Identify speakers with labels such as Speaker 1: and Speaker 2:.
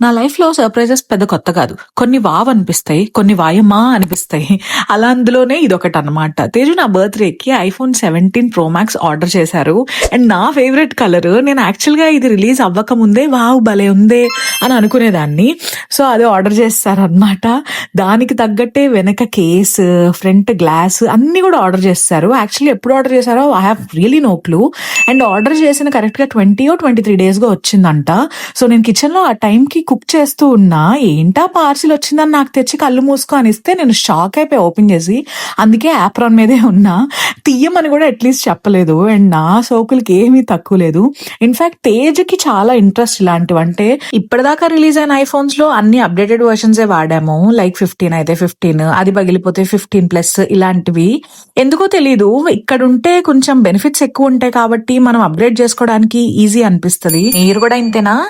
Speaker 1: నా లైఫ్లో సర్ప్రైజెస్ పెద్ద కొత్త కాదు. కొన్ని వావ్ అనిపిస్తాయి కొన్ని వాయమా అనిపిస్తాయి. అలా అందులోనే ఇదొకటి అనమాట తేజు నా బర్త్డేకి iPhone seventeen pro max order చేశారు. అండ్ నా ఫేవరెట్ కలర్ నేను యాక్చువల్గా ఇది రిలీజ్ అవ్వక ముందే వావ్ భలే ఉందే అని అనుకునేదాన్ని. సో అది ఆర్డర్ చేస్తారనమాట దానికి తగ్గట్టే వెనక కేస్ ఫ్రంట్ గ్లాస్ అన్నీ కూడా ఆర్డర్ చేస్తారు. యాక్చువల్లీ ఎప్పుడు ఆర్డర్ చేశారో I have really no clue. And order చేసిన కరెక్ట్గా ట్వంటీ ఓ ట్వంటీ త్రీ డేస్గా వచ్చిందంట. సో నేను కిచెన్లో ఆ టైంకి కుక్ చేస్తూ ఉన్నా ఏంటా పార్సిల్ వచ్చిందని నాకు తెచ్చి కళ్ళు మూసుకో అనిస్తే నేను షాక్ అయిపోయి ఓపెన్ చేసి. అందుకే యాప్రాన్ మీదే ఉన్నా. తీయమని కూడా అట్లీస్ట్ చెప్పలేదు. అండ్ నా సోకులకి ఏమీ తక్కువ లేదు. ఇన్ఫాక్ట్ తేజ్కి చాలా ఇంట్రెస్ట్ ఇలాంటివి. అంటే ఇప్పటిదాకా రిలీజ్ అయిన ఐఫోన్స్లో అన్ని అప్డేటెడ్ వర్షన్స్ వాడాము. లైక్ ఫిఫ్టీన్ అయితే ఫిఫ్టీన్ అది పగిలిపోతే ఫిఫ్టీన్ ప్లస్ ఇలాంటివి. ఎందుకో తెలీదు. ఇక్కడ ఉంటే కొంచెం బెనిఫిట్స్ ఎక్కువ ఉంటాయి కాబట్టి మనం అప్గ్రేడ్ చేసుకోవడానికి ఈజీ అనిపిస్తుంది. మీరు కూడా ఇంతేనా?